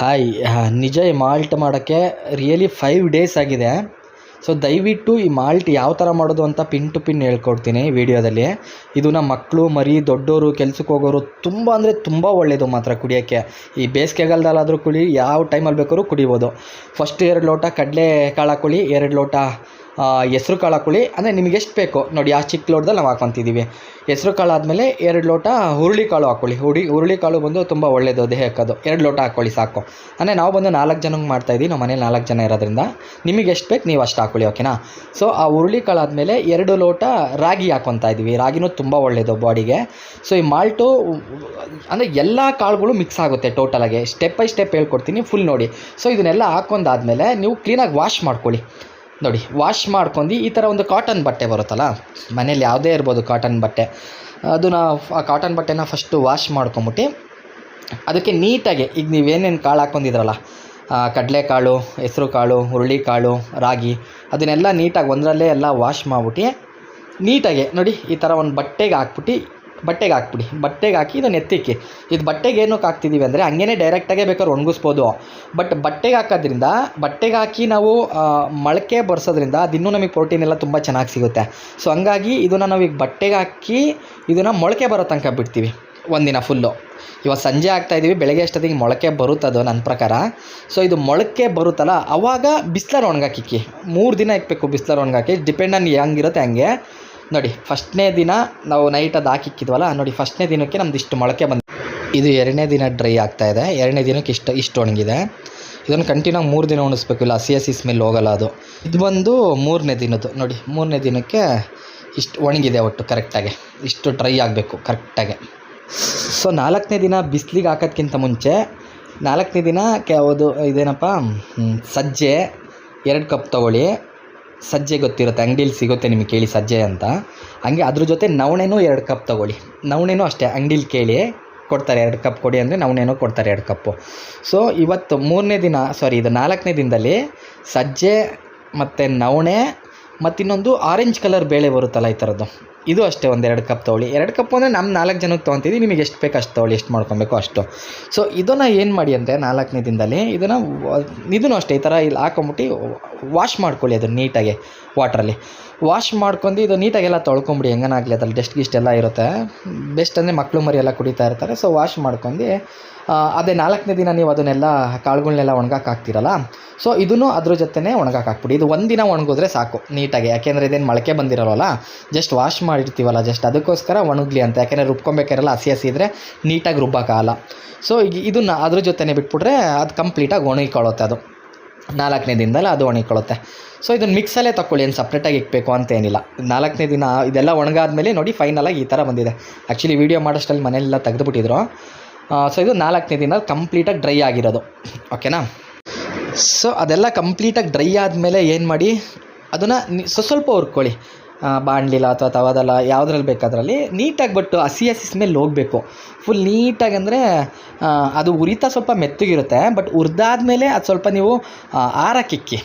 Hi ನಿಜ ಈ malt ಮಾಡೋಕ್ಕೆ ರಿಯಲಿ ಫೈವ್ ಡೇಸ್ ಆಗಿದೆ. ಸೊ ದಯವಿಟ್ಟು ಈ ಮಾಲ್ಟ್ ಯಾವ ಥರ ಮಾಡೋದು ಅಂತ ಪಿನ್ ಟು ಪಿನ್ ಹೇಳ್ಕೊಡ್ತೀನಿ ವೀಡಿಯೋದಲ್ಲಿ. ಇದು ನಮ್ಮ ಮಕ್ಕಳು ಮರಿ ದೊಡ್ಡವರು ಕೆಲ್ಸಕ್ಕೆ ಹೋಗೋರು ತುಂಬ ಅಂದರೆ ತುಂಬ ಒಳ್ಳೆಯದು ಮಾತ್ರ ಕುಡಿಯೋಕ್ಕೆ. ಈ ಬೇಸಿಗೆಗಾಲದಲ್ಲಾದರೂ ಕುಡಿ, ಯಾವ ಟೈಮಲ್ಲಿ ಬೇಕಾದ್ರೂ ಕುಡಿಬೋದು. ಫಸ್ಟ್ ಎರಡು ಲೋಟ ಕಡಲೆ ಕಾಳು ಹಾಕೊಳ್ಳಿ ಎರಡು ಲೋಟ ಹೆಸ್ರು ಕಾಳು ಹಾಕೊಳ್ಳಿ ಅಂದರೆ ನಿಮಗೆ ಎಷ್ಟು ಬೇಕು? ನೋಡಿ, ಆ ಚಿಕ್ಕ ಲೋಟದಲ್ಲಿ ನಾವು ಹಾಕೊತಿದ್ದೀವಿ ಹೆಸ್ರು ಕಾಳು ಆದಮೇಲೆ ಎರಡು ಲೋಟ ಹುರುಳಿ ಕಾಳು ಹಾಕೊಳ್ಳಿ. ಹುಡಿ, ಹುರುಳಿ ಕಾಳು ಬಂದು ತುಂಬ ಒಳ್ಳೆಯದು ದೇಹಕ್ಕೆ ಎರಡು ಲೋಟ ಹಾಕ್ಕೊಳ್ಳಿ ಸಾಕು. ಅಂದರೆ ನಾವು ಬಂದು ನಾಲ್ಕು ಜನಕ್ಕೆ ಮಾಡ್ತಾಯಿದ್ದೀವಿ ನಮ್ಮ ಮನೇಲಿ ನಾಲ್ಕು ಜನ ಇರೋದ್ರಿಂದ. ನಿಮಗೆ ಎಷ್ಟು ಬೇಕು, ನೀವು ಅಷ್ಟು ಹಾಕೊಳ್ಳಿ ಓಕೆನಾ ಸೊ ಆ ಹುರುಳಿ ಕಾಳು ಆದಮೇಲೆ ಎರಡು ಲೋಟ ರಾಗಿ ಹಾಕ್ಕೊತಾ ಇದ್ದೀವಿ ರಾಗಿನೂ ತುಂಬ ಒಳ್ಳೆಯದು ಬಾಡಿಗೆ. ಸೊ ಈ ಮಾಲ್ಟು, ಅಂದರೆ ಎಲ್ಲ ಕಾಳುಗಳು ಮಿಕ್ಸ್ ಆಗುತ್ತೆ ಟೋಟಲಾಗಿ ಸ್ಟೆಪ್ ಬೈ ಸ್ಟೆಪ್ ಹೇಳ್ಕೊಡ್ತೀನಿ ಫುಲ್ ನೋಡಿ. ಸೊ ಇದನ್ನೆಲ್ಲ ಹಾಕೊಂಡಾದ್ಮೇಲೆ ನೀವು ಕ್ಲೀನಾಗಿ ವಾಶ್ ಮಾಡ್ಕೊಳ್ಳಿ. ನೋಡಿ ವಾಶ್ ಮಾಡ್ಕೊಂಡು ಈ ಥರ ಒಂದು ಕಾಟನ್ ಬಟ್ಟೆ ಬರುತ್ತಲ್ಲ ಮನೇಲಿ ಯಾವುದೇ ಇರ್ಬೋದು ಕಾಟನ್ ಬಟ್ಟೆ. ಅದನ್ನ ಆ ಕಾಟನ್ ಬಟ್ಟೆನ ಫಸ್ಟು ವಾಶ್ ಮಾಡ್ಕೊಂಬಿಟ್ಟು ಅದಕ್ಕೆ ನೀಟಾಗಿ, ಈಗ ನೀವೇನೇನು ಕಾಳು ಹಾಕ್ಕೊಂಡಿದ್ರಲ್ಲ ಕಡಲೆಕಾಳು ಹೆಸರು ಕಾಳು ಹುರುಳಿ ಕಾಳು ರಾಗಿ, ಅದನ್ನೆಲ್ಲ ನೀಟಾಗಿ ಒಂದರಲ್ಲೇ ಎಲ್ಲ ವಾಶ್ ಮಾಡ್ಬಿಟ್ಟು ನೀಟಾಗಿ, ನೋಡಿ, ಈ ಥರ ಒಂದು ಬಟ್ಟೆಗೆ ಹಾಕ್ಬಿಟ್ಟು ಬಟ್ಟೆಗೆ ಹಾಕ್ಬಿಡಿ. ಬಟ್ಟೆಗೆ ಹಾಕಿ ಇದನ್ನು ಎತ್ತಿಕ್ಕಿ. ಇದು ಬಟ್ಟೆಗೆ ಏನಕ್ಕೆ ಹಾಕ್ತಿದ್ದೀವಿ ಅಂದರೆ ಹಂಗೇನೆ ಡೈರೆಕ್ಟಾಗೇ ಬೇಕಾದ್ರೆ ಒಣಗಿಸ್ಬೋದು. ಬಟ್ ಬಟ್ಟೆಗೆ ಹಾಕೋದ್ರಿಂದ, ಬಟ್ಟೆಗೆ ಹಾಕಿ ನಾವು ಮೊಳಕೆ ಬರ್ಸೋದ್ರಿಂದ ಅದಿನ್ನೂ ನಮಗೆ ಪ್ರೋಟೀನ್ ಎಲ್ಲ ತುಂಬ ಚೆನ್ನಾಗಿ ಸಿಗುತ್ತೆ. ಸೊ ಹಂಗಾಗಿ ಇದನ್ನು ನಾವು ಈಗ ಬಟ್ಟೆಗೆ ಹಾಕಿ ಇದನ್ನು ಮೊಳಕೆ ಬರೋ ತನಕ ಬಿಡ್ತೀವಿ. ಒಂದಿನ ಫುಲ್ಲು ಇವತ್ತು ಸಂಜೆ ಆಗ್ತಾಯಿದ್ದೀವಿ ಬೆಳಗ್ಗೆ ಅಷ್ಟೊತ್ತಿಗೆ ಮೊಳಕೆ ಬರುತ್ತದು ನನ್ನ ಪ್ರಕಾರ. ಸೊ ಇದು ಮೊಳಕೆ ಬರುತ್ತಲ್ಲ, ಅವಾಗ ಬಿಸ್ಲರ್ ಒಣಗಾಕಿಕ್ಕಿ. ಮೂರು ದಿನ ಇಕ್ಬೇಕು ಬಿಸ್ಲರ್ ಒಣಗಾಕಿ. ಡಿಪೆಂಡ್ ಆನ್ ಹೆಂಗಿರುತ್ತೆ ಹಂಗೆ. ನೋಡಿ, ಫಸ್ಟ್ನೇ ದಿನ ನಾವು ನೈಟ್ ಅದು ಹಾಕಿಕ್ಕಿದ್ವಲ್ಲ, ನೋಡಿ ಫಸ್ಟ್ನೇ ದಿನಕ್ಕೆ ನಮ್ದು ಇಷ್ಟು ಮೊಳಕೆ ಬಂದು ಇದು ಎರಡನೇ ದಿನ ಡ್ರೈ ಆಗ್ತಾ ಇದೆ. ಎರಡನೇ ದಿನಕ್ಕೆ ಇಷ್ಟು ಇಷ್ಟು ಒಣಗಿದೆ. ಇದನ್ನು ಕಂಟಿನ್ಯೂ ಮೂರು ದಿನ ಒಣಗಿಸ್ಬೇಕು ಇಲ್ಲ ಹಸಿ ಹಸಿ ಸ್ಮೆಲ್ ಹೋಗಲ್ಲ ಅದು. ಇದು ಬಂದು ಮೂರನೇ ದಿನದ್ದು. ನೋಡಿ, ಮೂರನೇ ದಿನಕ್ಕೆ ಇಷ್ಟು ಒಣಗಿದೆ ಒಟ್ಟು ಕರೆಕ್ಟಾಗಿ ಇಷ್ಟು ಡ್ರೈ ಆಗಬೇಕು ಕರೆಕ್ಟಾಗಿ ಸೊ ನಾಲ್ಕನೇ ದಿನ ಬಿಸಿಲಿಗೆ ಹಾಕೋದ್ಕಿಂತ ಮುಂಚೆ, ನಾಲ್ಕನೇ ದಿನ ಯಾವುದು ಇದೇನಪ್ಪ? ಸಜ್ಜೆ, ಎರಡು ಕಪ್ ತೊಗೊಳ್ಳಿ. ಸಜ್ಜೆ ಗೊತ್ತಿರುತ್ತೆ, ಅಂಗಡೀಲಿ ಸಿಗುತ್ತೆ ನಿಮಗೆ ಕೇಳಿ ಸಜ್ಜೆ ಅಂತ. ಹಂಗೆ ಅದ್ರ ಜೊತೆ ನವಣೆನೂ ಎರಡು ಕಪ್ ತೊಗೊಳ್ಳಿ. ನವಣೆನೂ ಅಷ್ಟೇ, ಅಂಗಡೀಲಿ ಕೇಳಿ ಕೊಡ್ತಾರೆ ಎರಡು ಕಪ್ ಕೊಡಿ ಅಂದರೆ ನವಣೆನೂ ಕೊಡ್ತಾರೆ ಎರಡು ಕಪ್ಪು. ಸೊ ಇವತ್ತು ಮೂರನೇ ದಿನ ಸಾರಿ ಇದು ನಾಲ್ಕನೇ ದಿನದಲ್ಲಿ ಸಜ್ಜೆ ಮತ್ತು ನವಣೆ ಮತ್ತು ಇನ್ನೊಂದು ಆರೆಂಜ್ ಕಲರ್ ಬೇಳೆ ಬರುತ್ತಲ್ಲ ಈ ಥರದ್ದು ಇದು ಅಷ್ಟೇ, ಒಂದು ಎರಡು ಕಪ್ ತೊಗೊಳ್ಳಿ. ಎರಡು ಕಪ್ ಅಂದರೆ ನಮ್ಮ ನಾಲ್ಕು ಜನಕ್ಕೆ ತೊಗೊತೀವಿ ನಿಮಗೆ ಎಷ್ಟು ಬೇಕು ಅಷ್ಟು ತೊಗೊಳ್ಳಿ, ಎಷ್ಟು ಮಾಡ್ಕೊಬೇಕು ಅಷ್ಟು. ಸೊ ಇದನ್ನು ಏನು ಮಾಡಿ ಅಂದರೆ ನಾಲ್ಕನೇ ದಿನದಲ್ಲಿ ಇದನ್ನು ಇದನ್ನು ಅಷ್ಟೇ, ಈ ಥರ ಇಲ್ಲಿ ಹಾಕೊಂಬಿಟ್ಟು ವಾಶ್ ಮಾಡ್ಕೊಳ್ಳಿ ಅದನ್ನು ನೀಟಾಗಿ ವಾಟ್ರಲ್ಲಿ ವಾಶ್ ಮಾಡ್ಕೊಂಡು ಇದು ನೀಟಾಗೆಲ್ಲ ತೊಳ್ಕೊಂಬಿಡಿ, ಹೆಂಗನಾಗಲಿ ಅದ್ರಲ್ಲಿ ಡಸ್ಟ್ ಗಿಸ್ಟ್ ಎಲ್ಲ ಇರುತ್ತೆ. ಬೆಸ್ಟ್ ಅಂದರೆ ಮಕ್ಕಳು ಮರಿ ಎಲ್ಲ ಕುಡಿತಾ ಇರ್ತಾರೆ ಸೊ ವಾಶ್ ಮಾಡ್ಕೊಂಡು ಅದೇ ನಾಲ್ಕನೇ ದಿನ ನೀವು ಅದನ್ನೆಲ್ಲ ಕಾಳುಗಳನ್ನೆಲ್ಲ ಒಣಗಾಕ್ ಹಾಕ್ತಿರಲ್ಲ? ಸೊ ಇದನ್ನು ಅದ್ರ ಜೊತೆನೇ ಒಣಗಾಕ್ ಹಾಕ್ಬಿಡಿ. ಇದು ಒಂದಿನ ಒಣಗಿದ್ರೆ ಸಾಕು, ನೀಟಾಗಿ. ಯಾಕೆಂದರೆ ಇದೇನು ಮೊಳಕೆ ಬಂದಿರೋಲ್ಲ ಜಸ್ಟ್ ವಾಶ್ ಮಾಡಿರ್ತೀವಲ್ಲ ಜಸ್ಟ್ ಅದಕ್ಕೋಸ್ಕರ ಒಣಗಲಿ ಅಂತ. ಯಾಕೆಂದರೆ ರುಬ್ಕೊಬೇಕಾರಲ್ಲ, ಹಸಿ ಹಸಿ ಇದ್ದರೆ ನೀಟಾಗಿ ರುಬ್ಬೋಕ್ಕಾಗಲ್ಲ ಸೊ ಈಗ ಇದನ್ನು ಅದ್ರ ಜೊತೆನೇ ಬಿಟ್ಬಿಟ್ರೆ ಅದು ಕಂಪ್ಲೀಟಾಗಿ ಒಣಗಿಕೊಳ್ಳುತ್ತೆ ಅದು. ನಾಲ್ಕನೇ ದಿನದಲ್ಲಿ ಅದು ಒಣಗಿಕೊಳ್ಳುತ್ತೆ. ಸೊ ಇದನ್ನು ಮಿಕ್ಸಲ್ಲೇ ತಗೊಳ್ಳಿ ಏನು ಸಪ್ರೇಟಾಗಿ ಇಕ್ಬೇಕು ಅಂತ ಏನಿಲ್ಲ ನಾಲ್ಕನೇ ದಿನ ಇದೆಲ್ಲ ಒಣಗಾದ್ಮೇಲೆ ನೋಡಿ ಫೈನಲಾಗಿ ಈ ಥರ ಬಂದಿದೆ. ಆ್ಯಕ್ಚುಲಿ ವೀಡಿಯೋ ಮಾಡೋಷ್ಟಲ್ಲಿ ಮನೆಯೆಲ್ಲ ತೆಗೆದುಬಿಟ್ಟಿದ್ರು. ಸೊ ಇದು ನಾಲ್ಕನೇ ದಿನ ಕಂಪ್ಲೀಟಾಗಿ ಡ್ರೈ ಆಗಿರೋದು. ಓಕೆನಾ ಸೊ ಅದೆಲ್ಲ ಕಂಪ್ಲೀಟಾಗಿ ಡ್ರೈ ಆದಮೇಲೆ ಏನು ಮಾಡಿ, ಅದನ್ನು ಸ್ವಲ್ಪ ಸ್ವಲ್ಪ ಹುರ್ಕೊಳ್ಳಿ. ಬಾಣ್ಲಿಲ್ಲ ಬಾಣಲಿಲ ಅಥವಾ ತವಾದಲ್ಲ ಯಾವುದ್ರಲ್ಲಿ ಬೇಕಾದ್ರಲ್ಲಿ ನೀಟಾಗಿ ಬಟ್ಟು ಹಸಿ ಹಸಿ ಸ್ಮೆಲ್ ಹೋಗಬೇಕು. ಫುಲ್ ನೀಟಾಗಿ ಅಂದರೆ ಅದು ಉರಿತಾ ಸ್ವಲ್ಪ ಮೆತ್ತಗಿರುತ್ತೆ ಬಟ್ ಹುರಿದಾದ್ಮೇಲೆ ಅದು ಸ್ವಲ್ಪ ನೀವು ಆರಕ್ಕಿಕ್ಕಿ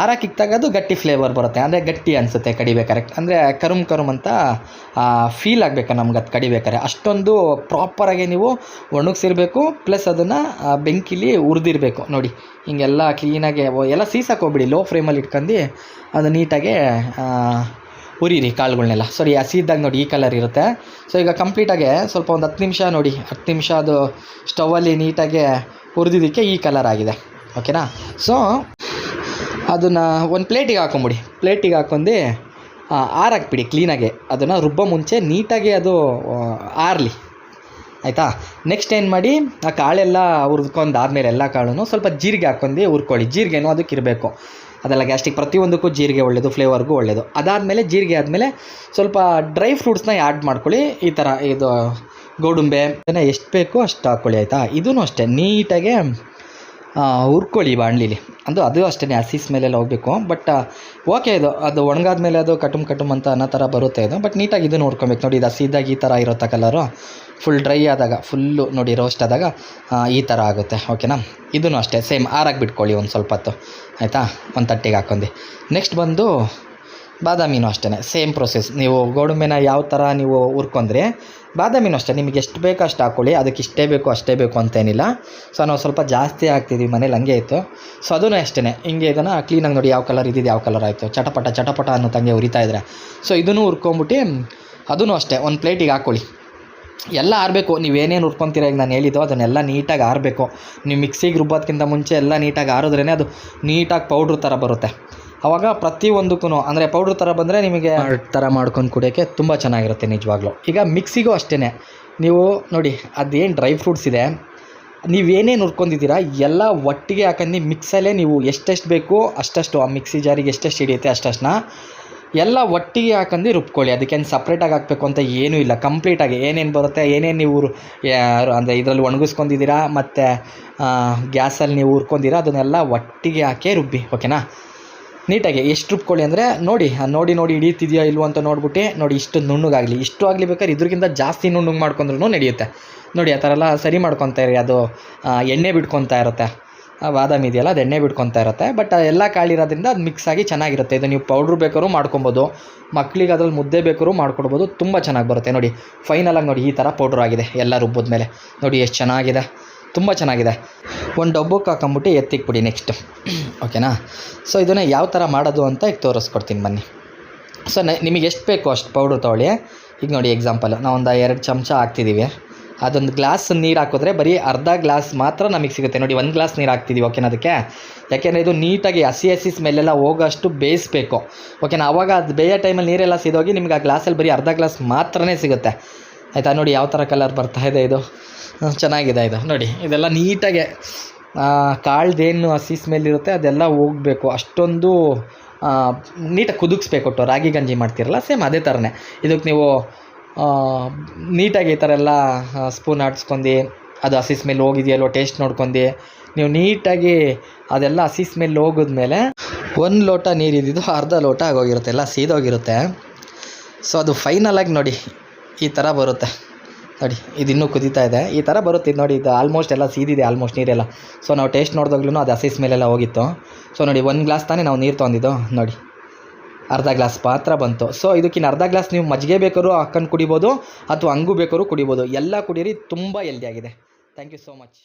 ಆರಕ್ಕಿಕ್ಕಿದಾಗ ಅದು ಗಟ್ಟಿ ಫ್ಲೇವರ್ ಬರುತ್ತೆ. ಅಂದರೆ ಗಟ್ಟಿ ಅನಿಸುತ್ತೆ ಕಡಿಬೇಕಾರೆ. ಅಂದರೆ ಕರುಮ್ ಕರುಮ್ ಅಂತ ಫೀಲ್ ಆಗಬೇಕು ನಮ್ಗೆ ಅದು ಕಡಿಬೇಕಾರೆ. ಅಷ್ಟೊಂದು ಪ್ರಾಪರಾಗಿ ನೀವು ಒಣಗಿಸಿರ್ಬೇಕು ಪ್ಲಸ್ ಅದನ್ನು ಬೆಂಕಿಲಿ ಉರಿದಿರಬೇಕು. ನೋಡಿ, ಹಿಂಗೆಲ್ಲ ಕ್ಲೀನಾಗಿ ಎಲ್ಲ ಸೀಸಕ್ಕೆ ಹೋಗ್ಬಿಡಿ. ಲೋ ಫ್ರೇಮಲ್ಲಿ ಇಟ್ಕೊಂಡು ಅದು ನೀಟಾಗಿ ಉರಿರಿ ಕಾಳುಗಳನ್ನೆಲ್ಲ ಸರಿ ಹಸಿದಾಗ ನೋಡಿ, ಈ ಕಲರ್ ಇರುತ್ತೆ. ಸೊ ಈಗ ಕಂಪ್ಲೀಟಾಗೆ ಸ್ವಲ್ಪ ಒಂದು ಹತ್ತು ನಿಮಿಷ ನೋಡಿ. ಹತ್ತು ನಿಮಿಷ ಅದು ಸ್ಟವಲ್ಲಿ ನೀಟಾಗಿ ಉರಿದಿದ್ದಕ್ಕೆ ಈ ಕಲರ್ ಆಗಿದೆ. ಓಕೆನಾ ಸೊ ಅದನ್ನು ಒಂದು ಪ್ಲೇಟಿಗೆ ಹಾಕೊಂಬಿಡಿ. ಪ್ಲೇಟಿಗೆ ಹಾಕೊಂಡು ಆರಾಕ್ಬಿಡಿ ಕ್ಲೀನಾಗೆ. ಅದನ್ನು ರುಬ್ಬೋ ಮುಂಚೆ ನೀಟಾಗಿ ಅದು ಆರಲಿ. ಆಯಿತಾ? ನೆಕ್ಸ್ಟ್ ಏನು ಮಾಡಿ, ಆ ಕಾಳೆಲ್ಲ ಹುರ್ದ್ಕೊಂಡು ಆದಮೇಲೆ ಎಲ್ಲ ಕಾಳು ಸ್ವಲ್ಪ ಜೀರಿಗೆ ಹಾಕ್ಕೊಂಡು ಹುರ್ಕೊಳ್ಳಿ. ಜೀರಿಗೆನೂ ಅದಕ್ಕೆ ಇರಬೇಕು ಅದೆಲ್ಲ ಗ್ಯಾಸ್ಟಿಕ್ ಪ್ರತಿಯೊಂದಕ್ಕೂ ಜೀರಿಗೆ ಒಳ್ಳೆಯದು ಫ್ಲೇವರ್ಗೂ ಒಳ್ಳೆಯದು ಅದಾದಮೇಲೆ ಜೀರಿಗೆ ಆದಮೇಲೆ ಸ್ವಲ್ಪ ಡ್ರೈ ಫ್ರೂಟ್ಸ್ನ ಆ್ಯಡ್ ಮಾಡ್ಕೊಳ್ಳಿ. ಈ ಥರ ಇದು ಗೋಡಂಬೆ ಎಷ್ಟು ಬೇಕೋ ಅಷ್ಟು ಹಾಕ್ಕೊಳ್ಳಿ ಆಯಿತಾ? ಇದೂ ಅಷ್ಟೇ. ನೀಟಾಗೆ ಹುರ್ಕೊಳ್ಳಿ ಬಾಣಲಿಲಿ. ಅದು ಅದು ಅಷ್ಟೇ ಹಸಿಸ್ ಮೇಲೆಲ್ಲ ಹೋಗಬೇಕು. ಬಟ್ ಓಕೆ ಇದು, ಅದು ಒಣಗಾದ ಮೇಲೆ ಅದು ಕಟುಮ್ ಕಟುಮ್ ಅಂತ ಅನ್ನೋ ಥರ ಬರುತ್ತೆ ಇದು. ಬಟ್ ನೀಟಾಗಿ ಇದು ನೋಡ್ಕೊಬೇಕು. ನೋಡಿ, ಇದು ಹಸಿದಾಗ ಈ ಥರ ಇರುತ್ತೆ ಕಲರು ಫುಲ್ ಡ್ರೈ ಆದಾಗ ಫುಲ್ಲು ನೋಡಿ ರೋಸ್ಟ್ ಆದಾಗ ಈ ಥರ ಆಗುತ್ತೆ. ಓಕೆನಾ ಇದೂ ಅಷ್ಟೇ ಸೇಮ್ ಆರಾಗಿ ಬಿಟ್ಕೊಳ್ಳಿ ಒಂದು ಸ್ವಲ್ಪ ಹೊತ್ತು. ಆಯಿತಾ? ಒಂದು ತಟ್ಟೆಗೆ ಹಾಕ್ಕೊಂಡು ನೆಕ್ಸ್ಟ್ ಬಂದು ಬಾದಾಮಿನೂ ಅಷ್ಟೇ ಸೇಮ್ ಪ್ರೊಸೆಸ್ ನೀವು ಗೋಡಂಬಿನ ಯಾವ ಥರ ನೀವು ಹುರ್ಕೊಂಡ್ರೆ ಬಾದಾಮಿನೂ ಅಷ್ಟೇ, ನಿಮಗೆ ಎಷ್ಟು ಬೇಕೋ ಅಷ್ಟು ಹಾಕ್ಕೊಳ್ಳಿ ಅದಕ್ಕೆ ಇಷ್ಟೇ ಬೇಕು, ಅಷ್ಟೇ ಬೇಕು ಅಂತೇನಿಲ್ಲ ಸೊ ನಾವು ಸ್ವಲ್ಪ ಜಾಸ್ತಿ ಹಾಕ್ತಿದ್ವಿ ಮನೇಲಿ, ಹಂಗೆ ಇತ್ತು. ಸೊ ಅದೂ ಅಷ್ಟೇ ಹಿಂಗೆ ಇದನ್ನು ಕ್ಲೀನಾಗಿ ನೋಡಿ ಯಾವ ಕಲರ್ ಇದ್ದಿದ್ದು ಯಾವ ಕಲರ್ ಆಯಿತು, ಚಟಪಟ ಚಟಪಟ ಅನ್ನೋ ತಂಗೆ ಉರಿತಾ ಇದ್ರೆ. ಸೊ ಇದನ್ನು ಹುರ್ಕೊಂಬಿಟ್ಟು ಅದೂ ಅಷ್ಟೇ, ಒಂದು ಪ್ಲೇಟಿಗೆ ಹಾಕ್ಕೊಳ್ಳಿ ಎಲ್ಲ ಆರಬೇಕು ನೀವೇನೇನು ಹುರ್ಕೊತೀರ ಈಗ ನಾನು ಹೇಳಿದ್ದು, ಅದನ್ನೆಲ್ಲ ನೀಟಾಗಿ ಆರಬೇಕು. ನೀವು ಮಿಕ್ಸಿಗೆ ರುಬ್ಬೋದಕ್ಕಿಂತ ಮುಂಚೆ ಎಲ್ಲ ನೀಟಾಗಿ ಆರಿದ್ರೇ ಅದು ನೀಟಾಗಿ ಪೌಡ್ರ್ ಥರ ಬರುತ್ತೆ. ಆವಾಗ ಪ್ರತಿಯೊಂದಕ್ಕೂ ಅಂದರೆ ಪೌಡ್ರ್ ಥರ ಬಂದರೆ ನಿಮಗೆ ಥರ ಮಾಡ್ಕೊಂಡು ಕುಡಿಯೋಕ್ಕೆ ತುಂಬ ಚೆನ್ನಾಗಿರುತ್ತೆ ನಿಜವಾಗ್ಲೂ. ಈಗ ಮಿಕ್ಸಿಗೂ ಅಷ್ಟೇ ನೀವು ನೋಡಿ, ಅದೇನು ಡ್ರೈ ಫ್ರೂಟ್ಸ್ ಇದೆ. ನೀವೇನೇ ನುರ್ಕೊಂಡಿದ್ದೀರಾ ಎಲ್ಲ ಒಟ್ಟಿಗೆ ಹಾಕೊಂಡು ಮಿಕ್ಸಲ್ಲೇ ನೀವು ಎಷ್ಟೆಷ್ಟು ಬೇಕು ಅಷ್ಟಷ್ಟು, ಆ ಮಿಕ್ಸಿ ಜಾರಿಗೆ ಎಷ್ಟೆಷ್ಟು ಹಿಡಿಯುತ್ತೆ ಅಷ್ಟಷ್ಟನ್ನ ಎಲ್ಲ ಒಟ್ಟಿಗೆ ಹಾಕೊಂಡು ರುಬ್ಕೊಳ್ಳಿ. ಅದಕ್ಕೇನು ಸಪ್ರೇಟಾಗಿ ಹಾಕಬೇಕು ಅಂತ ಏನೂ ಇಲ್ಲ. ಕಂಪ್ಲೀಟಾಗಿ ಏನೇನು ಬರುತ್ತೆ, ಏನೇನು ನೀವು ಅಂದರೆ ಇದರಲ್ಲಿ ಒಣಗಿಸ್ಕೊಂಡಿದ್ದೀರಾ, ಮತ್ತು ಗ್ಯಾಸಲ್ಲಿ ನೀವು ಹುರ್ಕೊಂಡಿರಾ ಅದನ್ನೆಲ್ಲ ಒಟ್ಟಿಗೆ ಹಾಕಿ ರುಬ್ಬಿ ಓಕೆನಾ ನೀಟಾಗಿ ಎಷ್ಟು ರುಬ್ಕೊಳ್ಳಿ ಅಂದರೆ ನೋಡಿ ನೋಡಿ ನೋಡಿ ಹಿಡಿಯುತ್ತಿದೆಯೋ ಇಲ್ವೋ ಅಂತ ನೋಡ್ಬಿಟ್ಟು. ನೋಡಿ ಇಷ್ಟು ನುಣ್ಣಗಾಗಲಿ. ಇಷ್ಟು ಆಗಲಿ ಬೇಕಾದ್ರೆ ಇದ್ರಿಗಿಂತ ಜಾಸ್ತಿ ನುಣ್ಣಗೆ ಮಾಡ್ಕೊಂಡ್ರೂ ನಡೆಯುತ್ತೆ. ನೋಡಿ, ಆ ಥರ ಎಲ್ಲ ಸರಿ ಮಾಡ್ಕೊತಾ ಇರಿ. ಅದು ಎಣ್ಣೆ ಬಿಡ್ಕೊತಾ ಇರುತ್ತೆ. ಬಾದಾಮಿ ಇದೆಯಲ್ಲ, ಅದು ಎಣ್ಣೆ ಬಿಡ್ಕೊತಾ ಇರುತ್ತೆ. ಬಟ್ ಎಲ್ಲ ಕಾಳಿರೋದ್ರಿಂದ ಅದು ಮಿಕ್ಸ್ ಆಗಿ ಚೆನ್ನಾಗಿರುತ್ತೆ. ಇದು ನೀವು ಪೌಡ್ರ್ ಬೇಕಾದ್ರೂ ಮಾಡ್ಕೊಬೋದು. ಮಕ್ಳಿಗೆ ಅದ್ರಲ್ಲಿ ಮುದ್ದೆ ಬೇಕಾದ್ರೂ ಮಾಡ್ಕೊಡ್ಬೋದು. ತುಂಬ ಚೆನ್ನಾಗಿ ಬರುತ್ತೆ. ನೋಡಿ ಫೈನಲಾಗಿ ನೋಡಿ ಈ ಥರ ಪೌಡ್ರ್ ಆಗಿದೆ. ಎಲ್ಲ ರುಬ್ಬಿದ ಮೇಲೆ ನೋಡಿ, ಎಷ್ಟು ಚೆನ್ನಾಗಿದೆ. ತುಂಬ ಚೆನ್ನಾಗಿದೆ. ಒಂದು ಡಬ್ಬಕ್ಕೆ ಹಾಕೊಂಬಿಟ್ಟು ಎತ್ತಿಕ್ಬಿಡಿ ನೆಕ್ಸ್ಟ್ ಓಕೆನಾ ಸೊ ಇದನ್ನು ಯಾವ ಥರ ಮಾಡೋದು ಅಂತ ಈಗ ತೋರಿಸ್ಕೊಡ್ತೀನಿ ಬನ್ನಿ. ಸೊ ನಿಮಗೆ ಎಷ್ಟು ಬೇಕು ಅಷ್ಟು ಪೌಡ್ರ್ ತೊಗೊಳ್ಳಿ. ಈಗ ನೋಡಿ ಎಕ್ಸಾಂಪಲ್ ನಾವೊಂದು ಎರಡು ಚಮಚ ಹಾಕ್ತಿದ್ದೀವಿ ಅದೊಂದು ಗ್ಲಾಸ್ ನೀರು ಹಾಕಿದ್ರೆ ಬರೀ ಅರ್ಧ ಗ್ಲಾಸ್ ಮಾತ್ರ ನಮಗೆ ಸಿಗುತ್ತೆ. ನೋಡಿ, ಒಂದು ಗ್ಲಾಸ್ ನೀರು ಹಾಕ್ತಿದ್ದೀವಿ ಓಕೆನಾ ಅದಕ್ಕೆ? ಯಾಕೆಂದರೆ ಇದು ನೀಟಾಗಿ ಹಸಿ ಹಸಿ ಸ್ಮೆಲ್ಲೆಲ್ಲ ಹೋಗೋಷ್ಟು ಬೇಯಿಸ್ಬೇಕು. ಓಕೆನಾ ಆವಾಗ ಅದು ಬೇಯೋ ಟೈಮಲ್ಲಿ ನೀರೆಲ್ಲ ಸಿದೋಗಿ ನಿಮ್ಗೆ ಆ ಗ್ಲಾಸಲ್ಲಿ ಬರೀ ಅರ್ಧ ಗ್ಲಾಸ್ ಮಾತ್ರನೇ ಸಿಗುತ್ತೆ. ಆಯಿತಾ? ನೋಡಿ, ಯಾವ ಥರ ಕಲರ್ ಬರ್ತಾ ಇದೆ ಇದು. ಚೆನ್ನಾಗಿದೆ ಇದು ನೋಡಿ, ಇದೆಲ್ಲ ನೀಟಾಗೆ ಕಾಳ್ದೇನು ಹಸಿ ಸ್ಮೆಲ್ ಇರುತ್ತೆ ಅದೆಲ್ಲ ಹೋಗಬೇಕು. ಅಷ್ಟೊಂದು ನೀಟಾಗಿ ಕುದುಕ್ಸ್ಬೇಕು ಒಟ್ಟು. ರಾಗಿ ಗಂಜಿ ಮಾಡ್ತಿರಲ್ಲ, ಸೇಮ್ ಅದೇ ಥರನೇ ಇದಕ್ಕೆ ನೀವು ನೀಟಾಗಿ ಈ ಥರ ಎಲ್ಲ ಸ್ಪೂನ್ ಆಡಿಸ್ಕೊಂಡು, ಅದು ಹಸಿ ಸ್ಮೆಲ್ ಹೋಗಿದೆಯಲ್ವೋ ಟೇಸ್ಟ್ ನೋಡ್ಕೊಂಡು. ನೀವು ನೀಟಾಗಿ ಅದೆಲ್ಲ ಹಸಿ ಸ್ಮೆಲ್ ಹೋಗಿದ್ಮೇಲೆ, ಒಂದು ಲೋಟ ನೀರು ಇದ್ದಿದ್ದು ಅರ್ಧ ಲೋಟ ಆಗೋಗಿರುತ್ತೆ, ಎಲ್ಲ ಸೀದೋಗಿರುತ್ತೆ. ಸೊ ಅದು ಫೈನಲಾಗಿ ನೋಡಿ, ಈ ಥರ ಬರುತ್ತೆ. ನೋಡಿ, ಇದು ಇನ್ನೂ ಕುದೀತಾ ಇದೆ. ಈ ಥರ ಬರುತ್ತೆ ಇದು ನೋಡಿ, ಇದು ಆಲ್ಮೋಸ್ಟ್ ಎಲ್ಲ ಸೀದಿದೆ ಆಲ್ಮೋಸ್ಟ್ ನೀರೆಲ್ಲ. ಸೊ ನಾವು ಟೇಸ್ಟ್ ನೋಡಿದಾಗ್ಲೂ ಅದು ಹಸಿ ಸ್ಮೆಲೆಲ್ಲ ಹೋಗಿತ್ತು. ಸೊ ನೋಡಿ, ಒಂದು ಗ್ಲಾಸ್ ತಾನೇ ನಾವು ನೀರು ತೊಗೊಂಡಿದ್ದು ನೋಡಿ, ಅರ್ಧ ಗ್ಲಾಸ್ ಮಾತ್ರ ಬಂತು. ಸೊ ಇದಕ್ಕಿನ್ನ ಅರ್ಧ ಗ್ಲಾಸ್ ನೀವು ಮಜ್ಜಿಗೆ ಬೇಕಾದ್ರೂ ಹಾಕೊಂಡು ಕುಡಿಬೋದು, ಅಥವಾ ಹಂಗೂ ಬೇಕಾದ್ರೂ ಕುಡಿಬೋದು. ಎಲ್ಲ ಕುಡೀರಿ, ತುಂಬ ಹೆಲ್ದಿಯಾಗಿದೆ ಥ್ಯಾಂಕ್ ಯು ಸೋ ಮಚ್